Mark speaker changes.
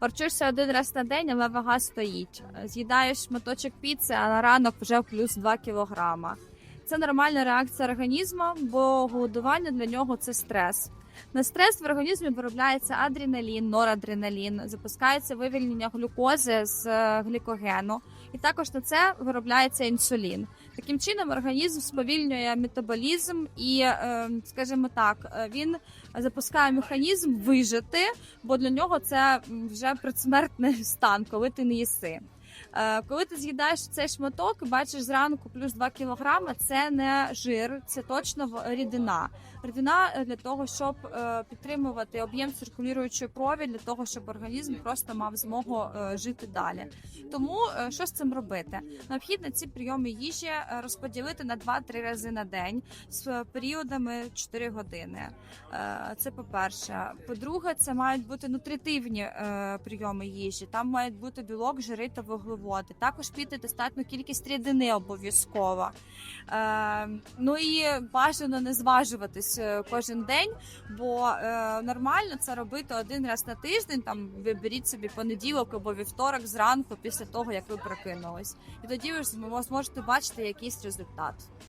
Speaker 1: Харчуєшся один раз на день, але вага стоїть. З'їдаєш шматочок піци, а на ранок вже плюс 2 кілограма. Це нормальна реакція організму, бо голодування для нього це стрес. На стрес в організмі виробляється адреналін, норадреналін, запускається вивільнення глюкози з е, глікогену, і також на це виробляється інсулін. Таким чином, організм сповільнює метаболізм і, е, скажімо так, е, він запускає механізм вижити, бо для нього це вже предсмертний стан, коли ти не їси. Е, Коли ти з'їдаєш цей шматок, бачиш зранку плюс 2 кілограми, це не жир, це точно рідина. Рідина е, для того, щоб е, підтримувати об'єм циркулюючої крові, для того, щоб організм просто мав змогу жити далі. Тому що з цим робити? Необхідно ці прийоми їжі розподілити на 2-3 рази на день з періодами 4 години. Це по-перше. По-друге, це мають бути нутритивні прийоми їжі. Там мають бути білок, жири та вуглеводи. Також піти достатню кількість рідини обов'язково. Е, Ну і бажано не зважуватись е, кожен день, бо е, нормально це робити один раз на тиждень. Там виберіть собі понеділок або вівторок зранку після того, як ви прокинулись. І тоді ви зможете бачити якийсь результат.